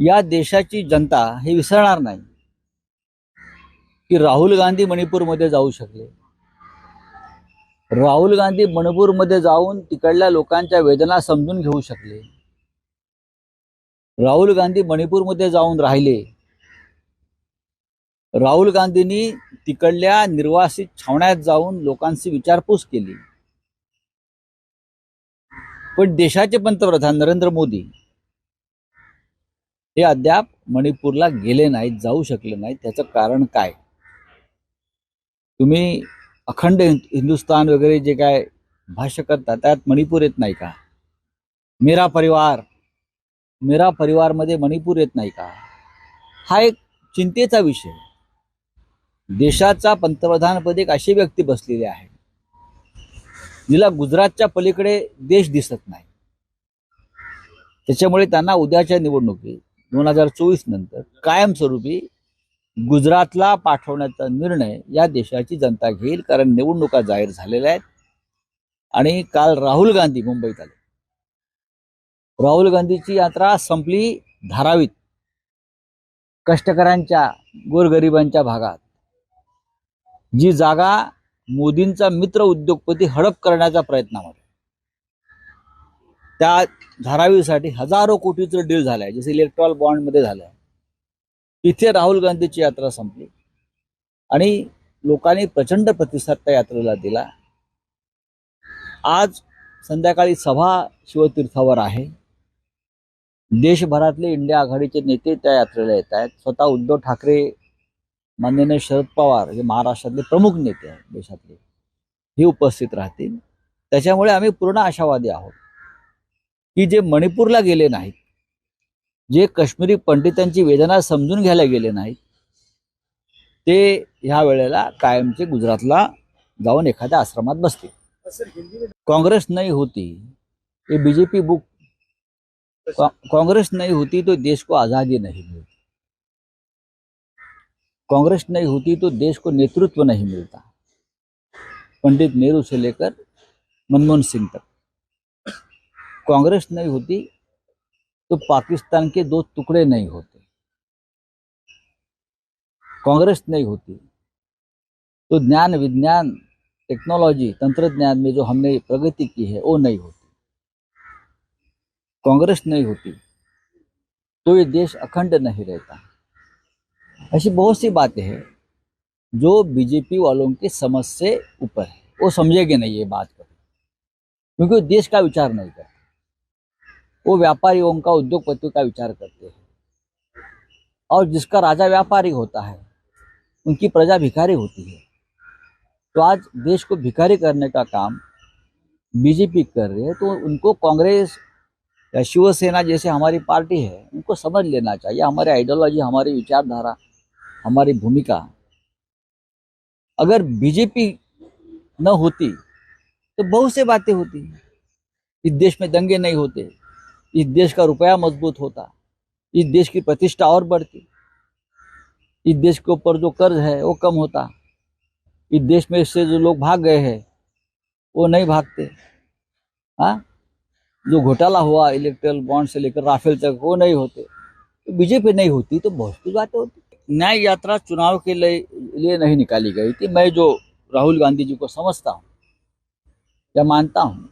या देशाची जनता हे विसरणार नाही की राहुल गांधी मणिपूरमध्ये जाऊ शकले. राहुल गांधी मणिपूरमध्ये जाऊन तिकडल्या लोकांच्या वेदना समजून घेऊ शकले. राहुल गांधी मणिपूरमध्ये जाऊन राहिले. राहुल गांधींनी तिकडल्या निर्वासित छावण्यात जाऊन लोकांची विचारपूस केली. पण देशाचे पंतप्रधान नरेंद्र मोदी हे अद्याप मणिपूरला गेले नाहीत जाऊ शकले नाहीत. त्याचं कारण काय? तुम्ही अखंड हिंदुस्तान हिंदुस्थान वगैरे जे काय भाष्य करता त्यात मणिपूर येत नाही का? मेरा परिवार मेरा परिवारमध्ये मणिपूर येत नाही का? हा एक चिंतेचा विषय. देशाचा पंतप्रधानपदी एक अशी व्यक्ती बसलेली आहे जिला गुजरातच्या पलीकडे देश दिसत नाही. त्याच्यामुळे त्यांना उद्याच्या निवडणुकीत दोन हजार चोवीस नंतर कायमस्वरूपी गुजरातला पाठवण्याचा निर्णय या देशाची जनता घेईल कारण निवडणुका जाहीर झालेल्या आहेत. आणि काल राहुल गांधी मुंबईत आले. राहुल गांधीची यात्रा संपली धारावीत. कष्टकऱ्यांच्या गोरगरिबांच्या भागात. जी जागा मोदींचा मित्र उद्योगपती हडप करण्याच्या प्रयत्नामध्ये त्या धारावीसाठी हजारो कोटीचं डील झालंय जसं इलेक्ट्रॉल बॉन्डमध्ये आहे तिथे राहुल गांधीची यात्रा संपली. आणि लोकांनी प्रचंड प्रतिसाद त्या यात्रेला दिला. आज संध्याकाळी सभा शिवतीर्थावर आहे. देशभरातले इंडिया आघाडीचे नेते त्या यात्रेला येत आहेत. स्वतः उद्धव ठाकरे माननीय शरद पवार हे महाराष्ट्रातले प्रमुख नेते आहेत देशातले. हे उपस्थित राहतील. त्याच्यामुळे आम्ही पूर्ण आशावादी आहोत. की जे मणिपूरला गेले नाहीत जे काश्मीरी पंडितांची वेदना समजून घ्यायला गेले नाहीत ते ह्या वेळेला कायमचे गुजरातला जाऊन एखाद्या आश्रमात बसतील. काँग्रेस नाही होती ये बीजेपी बुक काँग्रेस कांग्रेस नहीं होती तो देश को आज़ादी नहीं मिलती. कांग्रेस नहीं होती तो देश को नेतृत्व नहीं मिलता. पंडित नेहरू से लेकर मनमोहन सिंह तक. कांग्रेस नहीं होती तो पाकिस्तान के दो टुकड़े नहीं होते। कांग्रेस नहीं होती तो ज्ञान विज्ञान, टेक्नोलॉजी, तंत्रज्ञान में जो हमने प्रगति की है, वो नहीं होती। कांग्रेस नहीं होती तो ये देश अखंड नहीं रहता। ऐसी बहुत सी बातें हैं, जो बीजेपी वालों के समझ से ऊपर है। वो समझेंगे नहीं ये बात कभी, क्योंकि वो देश का विचार नहीं करते। वो व्यापारियों का उद्योगपतियों का विचार करते हैं। और जिसका राजा व्यापारी होता है, उनकी प्रजा भिखारी होती है। तो आज देश को भिखारी करने का काम बीजेपी कर रही है तो उनको कांग्रेस या शिवसेना जैसे हमारी पार्टी है, उनको समझ लेना चाहिए। हमारी आइडियोलॉजी हमारी विचारधारा, हमारी भूमिका। अगर बीजेपी न होती तो बहुत से बातें होती इस देश में दंगे नहीं होते। इस देश का रुपया मज़बूत होता, इस देश की प्रतिष्ठा और बढ़ती। इस देश के ऊपर जो कर्ज है, वो कम होता। इस देश में इससे जो लोग भाग गए हैं, वो नहीं भागते। हाँ? जो घोटाला हुआ इलेक्ट्रल बॉन्ड से लेकर राफेल तक, वो नहीं होते। तो बीजेपी नहीं होती तो बहुत सी बातें होती। न्याय यात्रा चुनाव के लिए नहीं निकाली गई थी। मैं जो राहुल गांधी जी को समझता हूँ, या मानता हूँ,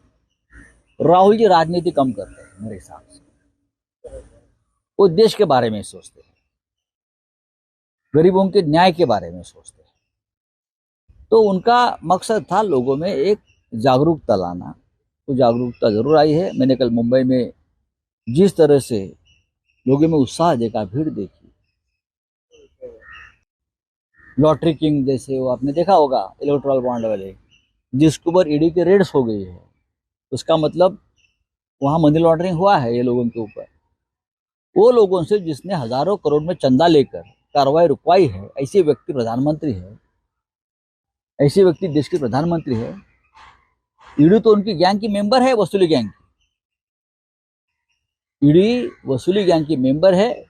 राहुल जी राजनीति कम करते हैं। मेरे हिसाब से। वो देश के बारे में सोचते हैं। गरीबों के न्याय के बारे में सोचते हैं। तो उनका मकसद था लोगों में एक जागरूकता लाना। वो जागरूकता ज़रूर आई है। मैंने कल मुंबई में जिस तरह से लोगों में उत्साह देखा, भीड़ देखी। लॉटरी किंग जैसे वो आपने देखा होगा इलेक्ट्रल बॉन्ड वाले। जिसके ऊपर ईडी की रेड्स हो गई है। उसका मतलब वहाँ मनी लॉन्ड्रिंग हुआ है ये लोगों के ऊपर। वो लोगों से जिसने हज़ारों करोड़ में चंदा लेकर कार्रवाई रुकवाई है, ऐसे व्यक्ति प्रधानमंत्री है। ऐसे व्यक्ति देश के प्रधानमंत्री है। ईडी तो उनकी गैंग की मेंबर है, वसूली गैंग की। ईडी वसूली गैंग की मेंबर है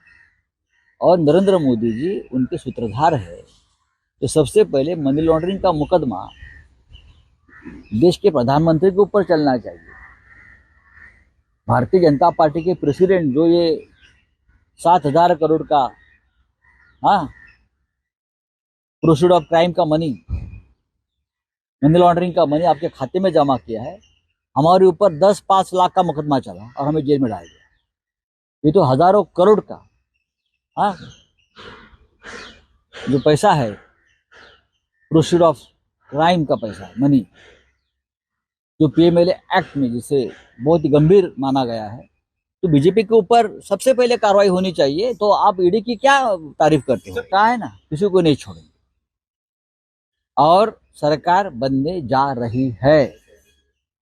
और नरेंद्र मोदी जी उनके सूत्रधार है। तो सबसे पहले मनी लॉन्ड्रिंग का मुकदमा देश के प्रधानमंत्री के ऊपर चलना चाहिए। भारतीय जनता पार्टी के प्रेसिडेंट जो ये सात हज़ार करोड़ का हाँ प्रोसीड ऑफ़ क्राइम का मनी मनी लॉन्ड्रिंग का मनी आपके खाते में जमा किया है, हमारे ऊपर दस पाँच लाख का मुकदमा चला और हमें जेल में डाल दिया। ये तो हज़ारों करोड़ का हाँ जो पैसा है प्रोसीड ऑफ़ क्राइम का पैसा मनी जो पीएमएलए एक्ट में जिसे बहुत ही गंभीर माना गया है तो बीजेपी के ऊपर सबसे पहले कार्रवाई होनी चाहिए तो आप ईडी की क्या तारीफ़ करते हो? कहा है ना? किसी को नहीं छोड़ेंगे। और सरकार बनने जा रही है।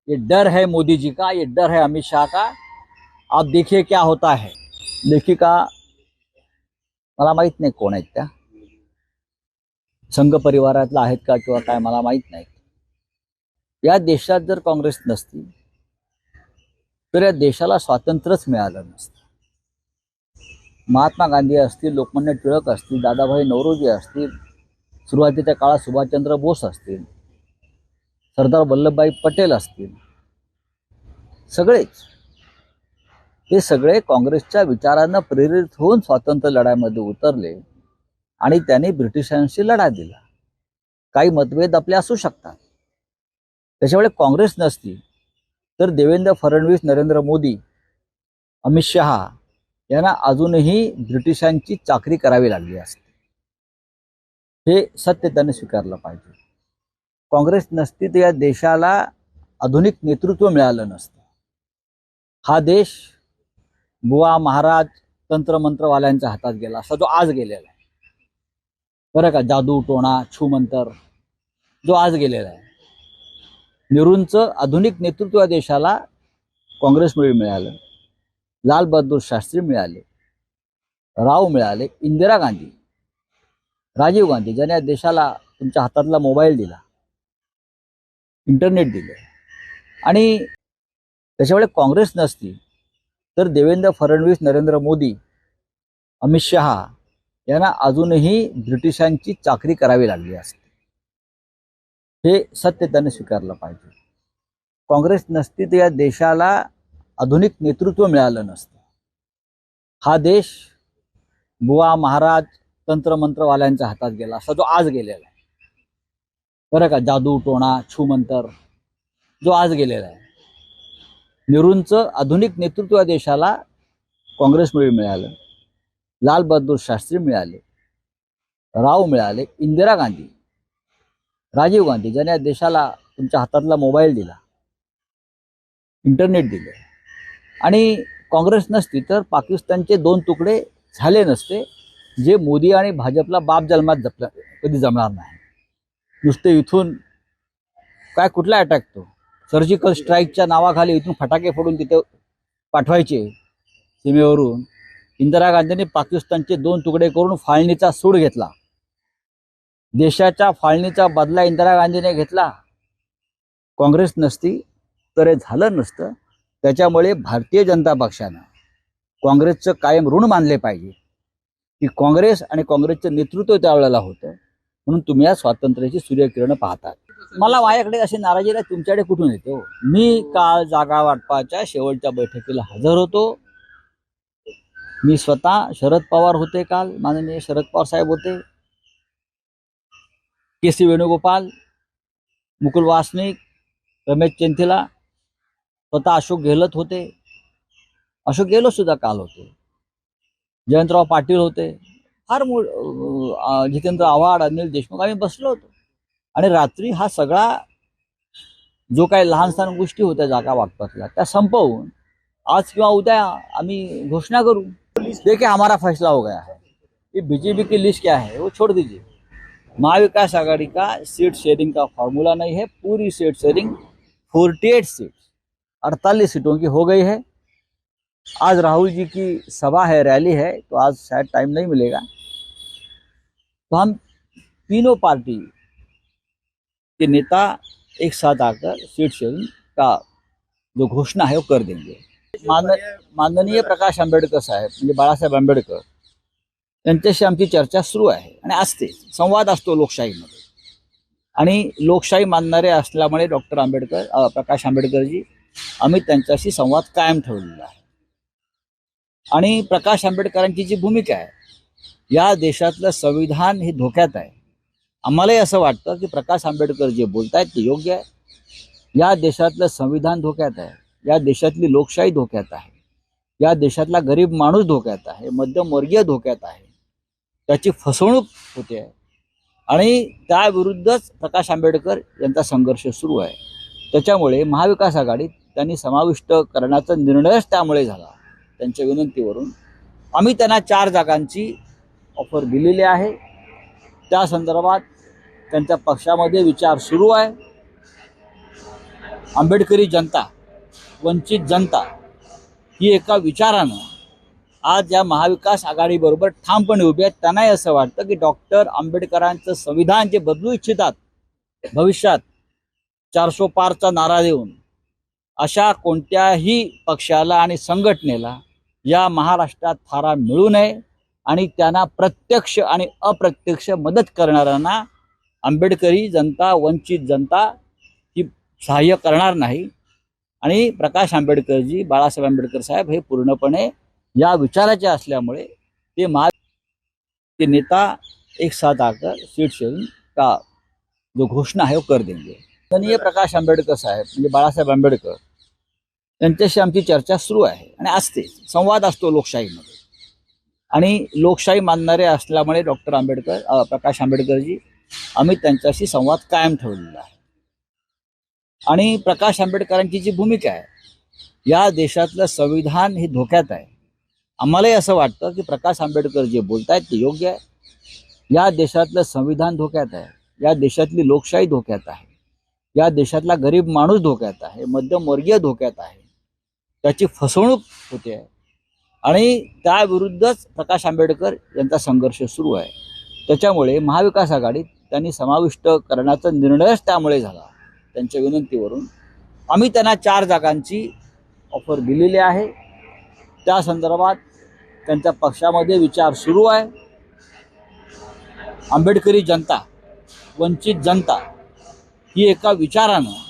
ये डर है मोदी जी का, ये डर है अमित शाह का। आप देखिए क्या होता है। लेखिका मला माहित नाही कोण आहेत त्या। संघ परिवारातला आहेत का किंवा काय, मला माहित नाही. या देशात जर काँग्रेस नसती तर या देशाला स्वातंत्र्यच मिळालं नसतं. महात्मा गांधी असतील लोकमान्य टिळक असतील दादाभाई नवरोजी असतील सुरुवातीच्या काळात सुभाषचंद्र बोस असतील सरदार वल्लभभाई पटेल असतील सगळेच. हे सगळे काँग्रेसच्या विचारांना प्रेरित होऊन स्वातंत्र्य लढ्यामध्ये उतरले आणि त्यांनी ब्रिटिशांशी लढा दिला. काही मतभेद आपले असू शकतात. त्याच्यामुळे काँग्रेस नसती तर देवेंद्र फडणवीस नरेंद्र मोदी अमित शहा यांना अजूनही ब्रिटिशांची चाकरी करावी लागली असते. हे सत्य त्यांनी स्वीकारलं पाहिजे. काँग्रेस नसती तर या देशाला आधुनिक नेतृत्व मिळालं नसतं. हा देश बुवा महाराज तंत्रमंत्रवाल्यांच्या हातात गेला असा जो आज गेलेला आहे. बरं का जादू टोणा छूमंतर जो आज गेलेला आहे. नेहरूंचं आधुनिक नेतृत्व या देशाला काँग्रेसमुळे मिळालं. लाल बहादूर शास्त्री मिळाले. राव मिळाले. इंदिरा गांधी. राजीव गांधी ज्याने या देशाला तुमच्या हातातला मोबाईल दिला. इंटरनेट दिलं. आणि त्याच्यामुळे काँग्रेस नसती तर देवेंद्र फडणवीस नरेंद्र मोदी अमित शहा यांना अजूनही ब्रिटिशांची चाकरी करावी लागली असते. हे सत्य त्यांनी स्वीकारलं पाहिजे. काँग्रेस नसती तर या देशाला आधुनिक नेतृत्व मिळालं नसतं. हा देश बुवा महाराज तंत्रमंत्रवाल्यांच्या हातात गेला असा जो आज गेलेला आहे. बरं का? जादू टोणा छूमंतर जो आज गेलेला आहे. नेहरूंचं आधुनिक नेतृत्व या देशाला काँग्रेसमुळे मिळालं. लाल बहादूर शास्त्री मिळाले. राव मिळाले. इंदिरा गांधी. राजीव गांधी ज्याने या देशाला तुमच्या हातातला मोबाईल दिला. इंटरनेट दिलं. आणि काँग्रेस नसती तर पाकिस्तानचे दोन तुकडे झाले नसते जे मोदी आणि भाजपला बाप जन्मात जपला कधी जमणार नाही. नुसते इथून काय कुठला अटॅक तो? सर्जिकल स्ट्राईकच्या नावाखाली इथून फटाके फोडून तिथे पाठवायचे सीमेवरून. इंदिरा गांधींनी पाकिस्तानचे दोन तुकडे करून फाळणीचा सूड घेतला. देशाच्या फाळणीचा बदला इंदिरा गांधीने घेतला. काँग्रेस नसती तर हे झालं नसतं. त्याच्यामुळे भारतीय जनता पक्षानं काँग्रेसचं कायम ऋण मानले पाहिजे. की काँग्रेस आणि काँग्रेसचं नेतृत्व त्यावेळेला होतं. म्हणून तुम्ही या स्वातंत्र्याची सूर्यकिरण पाहतात. मला माझ्याकडे अशी नाराजी नाही तुमच्याकडे कुठून येते हो? मी काल जागा वाटपाच्या शेवटच्या बैठकीला हजर होतो. मी स्वतः शरद पवार होते काल माननीय शरद पवार साहेब होते. के सी वेणुगोपाल मुकुल वासनिक रमेश चेंथिला स्वतः अशोक गेहलोत होते. अशोक गेहलोत सुद्धा काल होते. जयंतराव पाटील होते. फार मो जितेंद्र आव्हाड अनिल देशमुख आम्ही बसलो होतो. आणि रात्री हा सगळा जो काही लहान सहान गोष्टी होत्या जागा वाटपातल्या त्या संपवून आज किंवा उद्या आम्ही घोषणा करू. देखिए हमारा फैसला हो गया है. ये बीजेपी की लिस्ट क्या है? वो छोड़ दीजिए. महाविकास आघाड़ी का सीट शेयरिंग का फॉर्मूला नहीं है, पूरी सीट शेयरिंग 48 सीट 48 सीटों की हो गई है। आज राहुल जी की सभा है, रैली है तो आज शायद टाइम नहीं मिलेगा। तो हम तीनों पार्टी के नेता एक साथ आकर सीट शेयरिंग का जो घोषणा है, वो कर देंगे। मान माननीय प्रकाश आंबेडकर साहेब म्हणजे बाळासाहेब आंबेडकर त्यांच्याशी आमची चर्चा सुरू आहे. आणि असते. संवाद असतो लोकशाहीमध्ये. आणि लोकशाही मानणारे असल्यामुळे डॉक्टर आंबेडकर प्रकाश आंबेडकरजी आम्ही त्यांच्याशी संवाद कायम ठेवलेला आहे. आणि प्रकाश आंबेडकरांची जी भूमिका आहे या देशातलं संविधान हे धोक्यात आहे. आम्हालाही असं वाटतं की प्रकाश आंबेडकर जे बोलतायत ते योग्य आहे. या देशातलं संविधान धोक्यात आहे. या देशातली लोकशाही धोक्यात आहे. या देशातला गरीब माणूस धोक्यात आहे. मध्यमवर्गीय धोक्यात आहे. त्याची फसवणूक होते. आहे आणि त्याविरुद्धच प्रकाश आंबेडकर यांचा संघर्ष सुरू आहे. त्याच्यामुळे महाविकास आघाडीत त्यांनी समाविष्ट करण्याचा निर्णयच त्यामुळे झाला. त्यांच्या विनंतीवरून आम्ही त्यांना चार जागांची ऑफर दिलेली आहे. त्या संदर्भात त्यांच्या पक्षामध्ये विचार सुरू आहे. आंबेडकरी जनता वंचित जनता ही एका विचारानं आज या महाविकास आघाडीबरोबर ठामपणे उभे आहेत. त्यांनाही असं वाटतं की डॉक्टर आंबेडकरांचं संविधान जे बदलू इच्छितात भविष्यात चारशो पारचा नारा देऊन अशा कोणत्याही पक्षाला आणि संघटनेला या महाराष्ट्रात थारा मिळू नये आणि त्यांना प्रत्यक्ष आणि अप्रत्यक्ष मदत करणाऱ्यांना आंबेडकरी जनता वंचित जनता ही सहाय्य करणार नाही. आणि प्रकाश आंबेडकरजी बाळासाहेब आंबेडकर साहेब हे पूर्णपणे या विचाराचे असल्यामुळे ते महा ते नेता एक साथ आकर सीट शेअरिंग का जो घोषणा आहे वो कर देंगे. माननीय प्रकाश आंबेडकर साहेब म्हणजे बाळासाहेब आंबेडकर यांच्याशी आमची चर्चा सुरू आहे आणि असते. संवाद असतो लोकशाहीमध्ये. आणि लोकशाही मानणारे असल्यामुळे डॉक्टर आंबेडकर प्रकाश आंबेडकरजी आम्ही त्यांच्याशी संवाद कायम ठेवलेला आहे. आणि प्रकाश आंबेडकरांची जी भूमिका आहे या देशातलं संविधान हे धोक्यात आहे. आम्हालाही असं वाटतं की प्रकाश आंबेडकर जे बोलतायत ते योग्य आहे. या देशातलं संविधान धोक्यात आहे. या देशातली लोकशाही धोक्यात आहे. या देशातला गरीब माणूस धोक्यात आहे. मध्यमवर्गीय धोक्यात आहे. त्याची फसवणूक होते. आहे आणि त्याविरुद्धच प्रकाश आंबेडकर यांचा संघर्ष सुरू आहे. त्याच्यामुळे महाविकास आघाडीत त्यांनी समाविष्ट करण्याचा निर्णयच त्यामुळे झाला. त्यांच्या विनंतीवरून आम्ही त्यांना चार जागांची ऑफर दिलेली आहे. त्या संदर्भात त्यांच्या पक्षामध्ये विचार सुरू आहे. आंबेडकरी जनता वंचित जनता ही एका विचारानं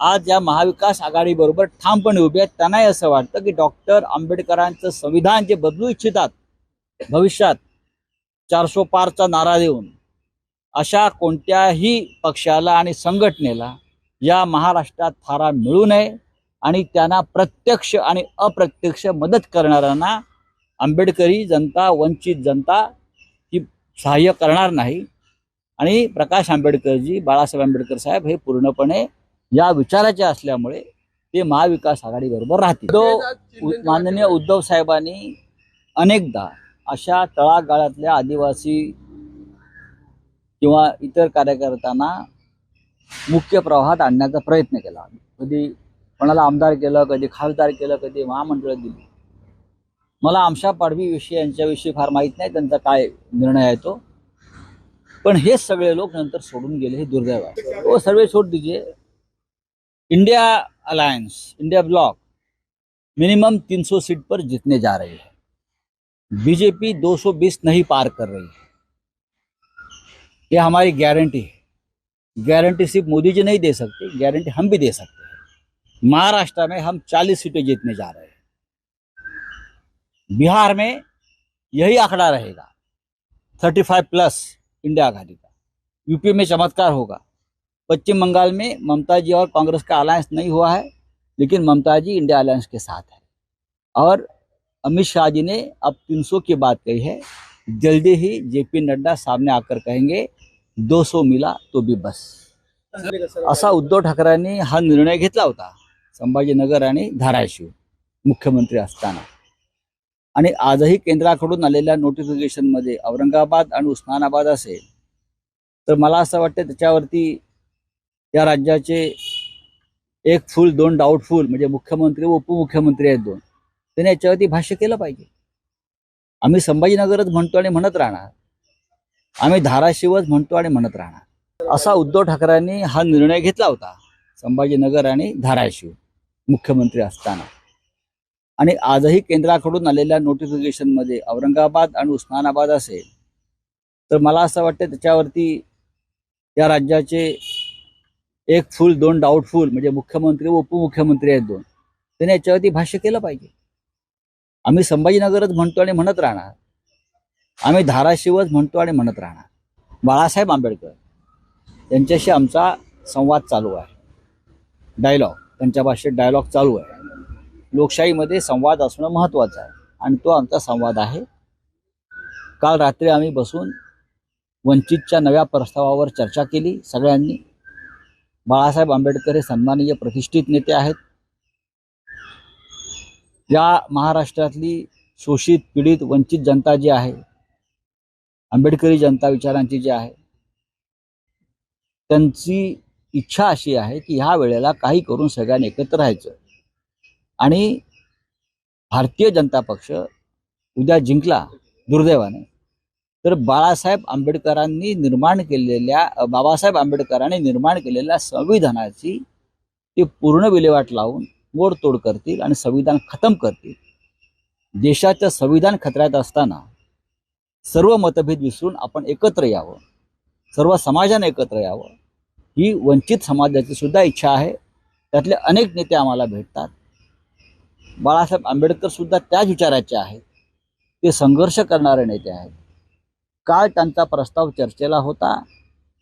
आज या महाविकास आघाडीबरोबर ठामपणे उभी आहेत. त्यांनाही असं वाटतं की डॉक्टर आंबेडकरांचं संविधान जे बदलू इच्छितात भविष्यात चारशो पारचा नारा देऊन अशा कोणत्याही पक्षाला आणि संघटनेला या महाराष्ट्रात थारा मिळू नये. आणि त्यांना प्रत्यक्ष आणि अप्रत्यक्ष मदत करणाऱ्यांना आंबेडकरी जनता वंचित जनता ही सहाय्य करणार नाही. आणि प्रकाश आंबेडकरजी बाळासाहेब आंबेडकर साहेब हे पूर्णपणे या विचाराचे असल्यामुळे ते महाविकास आघाडीबरोबर राहतील. तो माननीय उद्धव साहेबांनी अनेकदा अशा तळागाळातल्या आदिवासी किंवा इतर कार्यकर्त्यांना मुख्य प्रवाहात आणण्याचा प्रयत्न केला. कधी कोणाला आमदार केलं कधी खासदार केलं कधी महामंडळ दिली. मला आमशा पाडवी विषयी यांच्याविषयी फार माहीत नाही त्यांचा काय निर्णय आहे तो. पण हे सगळे लोक नंतर सोडून गेले हे दुर्दैव आहे. वो सर्वे सोड दीजिए. India alliance India block minimum 300 seat पर जीतने जा रही है. बीजेपी 220 नहीं पार कर रही है. ये हमारी गारंटी है. गारंटी सिर्फ मोदी जी नहीं दे सकते गारंटी हम भी दे सकते हैं. महाराष्ट्र में हम 40 सीटें जीतने जा रहे हैं। बिहार में यही आंकड़ा रहेगा। 35 प्लस इंडिया आघाड़ी का। यूपी में चमत्कार होगा। पश्चिम बंगाल में ममता जी और कांग्रेस का अलायंस नहीं हुआ है लेकिन ममता जी इंडिया अलायंस के साथ है। और अमित शाह जी ने अब 300 की बात कही है जल्दी ही जेपी नड्डा सामने आकर कहेंगे 200 मिला तो भी बस। असा उद्धव ठाकरेंनी हा निर्णय घेतला होता। संभाजीनगर आणि धाराशिव मुख्यमंत्री असताना. आणि आजही केंद्राकडून आलेल्या नोटिफिकेशनमध्ये औरंगाबाद आणि उस्मानाबाद असेल तर मला असं वाटतं त्याच्यावरती या राज्याचे एक फुल दोन डाऊटफुल म्हणजे मुख्यमंत्री व उपमुख्यमंत्री आहेत दोन त्यांनी याच्यावरती भाष्य केलं पाहिजे. आम्ही संभाजीनगरच म्हणतो आणि म्हणत राहणार. आम्ही धाराशिवच म्हणतो आणि म्हणत राहणार. असा उद्धव ठाकरेंनी हा निर्णय घेतला होता संभाजीनगर आणि धाराशिव. मुख्यमंत्री असताना. आणि आजही केंद्राकडून आलेल्या नोटिफिकेशनमध्ये औरंगाबाद आणि उस्मानाबाद असेल तर मला असं वाटतं त्याच्यावरती या राज्याचे एक फुल दोन डाऊटफुल म्हणजे मुख्यमंत्री व उपमुख्यमंत्री आहेत दोन त्यांनी याच्यावरती भाष्य केलं पाहिजे. आम्ही संभाजीनगरच म्हणतो आणि म्हणत राहणार. आम्ही धाराशिवच म्हणतो आणि म्हणत राहणार. बाळासाहेब आंबेडकर यांच्याशी आमचा संवाद चालू आहे. डायलॉग त्यांच्या भाषेत डायलॉग चालू आहे. लोकशाहीमध्ये संवाद असणं महत्त्वाचं आहे आणि तो आमचा संवाद आहे. काल रात्री आम्ही बसून वंचितच्या नव्या प्रस्तावावर चर्चा केली. सगळ्यांनी बाळासाहेब आंबेडकर हे सन्माननीय प्रतिष्ठित नेते आहेत. या महाराष्ट्रातली शोषित पीडित वंचित जनता जी आहे आंबेडकरी जनता विचारांची जी आहे त्यांची इच्छा अशी आहे की ह्या वेळेला काही करून सगळ्यांनी एकत्र राहायचं. आणि भारतीय जनता पक्ष उद्या जिंकला दुर्दैवाने. तर बाळासाहेब आंबेडकरांनी निर्माण केलेल्या बाबासाहेब आंबेडकरांनी निर्माण केलेल्या संविधानाची ते पूर्ण विल्हेवाट लावून मोडतोड करतील आणि संविधान खतम करतील. देशाचं संविधान खतऱ्यात असताना सर्व मतभेद विसरून आपण एकत्र यावं. सर्व समाजाने एकत्र यावं. ही वंचित समाजाची सुद्धा इच्छा आहे. त्यातले अनेक नेते आम्हाला भेटतात. बाळासाहेब आंबेडकर सुद्धा त्याच विचाराचे आहेत. ते संघर्ष करणारे नेते आहेत. काल त्यांचा प्रस्ताव चर्चेला होता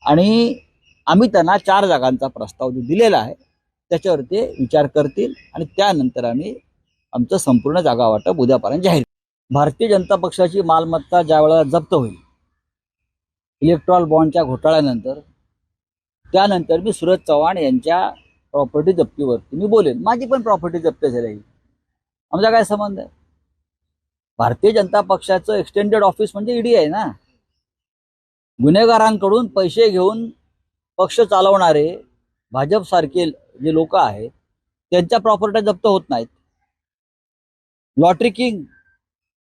आणि आम्ही त्यांना चार जागांचा प्रस्ताव जो दिलेला आहे त्याच्यावर ते विचार करतील आणि त्यानंतर आम्ही आमचं संपूर्ण जागा वाटप उद्यापर्यंत जाहीर भारतीय जनता पक्षाची मालमत्ता ज्या वेळेला जप्त होईल इलेक्ट्रॉल बॉन्डच्या घोटाळ्यानंतर त्यानंतर मी सुरज चव्हाण यांच्या प्रॉपर्टी जप्तीवरती मी बोलेन. माझी पण प्रॉपर्टी जप्त झाली आमचा काय संबंध आहे? भारतीय जनता पक्षाचं एक्सटेंडेड ऑफिस म्हणजे ईडी आहे ना. गुन्हेगारांकडून पैसे घेऊन पक्ष चालवणारे भाजपसारखे जे लोक आहेत त्यांच्या प्रॉपर्ट्या जप्त होत नाहीत. लॉटरी किंग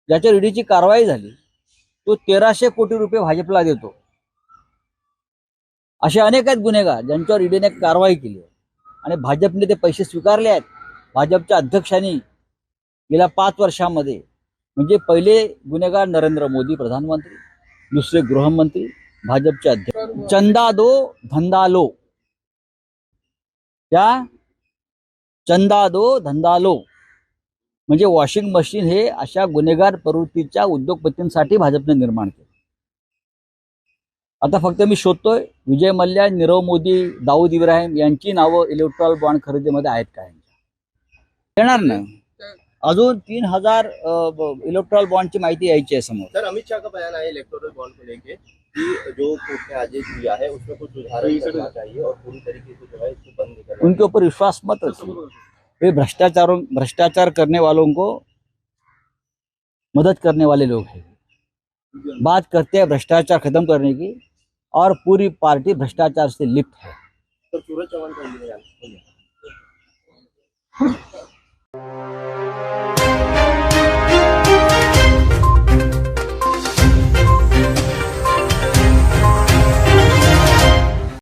ज्याच्यावर ईडीची कारवाई झाली तो तेराशे कोटी रुपये भाजपला देतो. असे अनेक आहेत गुन्हेगार ज्यांच्यावर ईडीने कारवाई केली आहे. आणि भाजपने ते पैसे स्वीकारले आहेत. भाजपच्या अध्यक्षांनी गेल्या पाच वर्षामध्ये म्हणजे पहिले गुन्हेगार नरेंद्र मोदी प्रधानमंत्री दुसरे गृहमंत्री भाजपचे अध्यक्ष चंदा दो धंदा लो त्या चंदा दो धंदा लो म्हणजे वॉशिंग मशीन हे अशा गुन्हेगार प्रवृत्तीच्या उद्योगपतींसाठी भाजपने निर्माण केलं. आता फक्त मी शोधतोय विजय मल्ल्या नीरव मोदी दाऊद इब्राहिम यांची नावं इलेक्ट्रॉल बॉन्ड खरेदीमध्ये आहेत का यांच्या? येणार नाही अजून तीन हजार इलेक्ट्रॉल बॉन्डची माहिती यायची आहे समोर. सर अमित शाह का बयान आया इलेक्टोरल बॉन्ड को लेके? कि जो कोर्ट ने आदेश दिया है उसमें कुछ सुधार करना चाहिए और पूरी तरीके से जो है इसको बंद करना उनके ऊपर विश्वास मत रखिए। वे भ्रष्टाचारों भ्रष्टाचार करने वालों को मदद करने वाले लोग हैं। बात करते हैं भ्रष्टाचार खत्म करने की। और पूरी पार्टी भ्रष्टाचार से लिप्त है। तो सूरज चौहान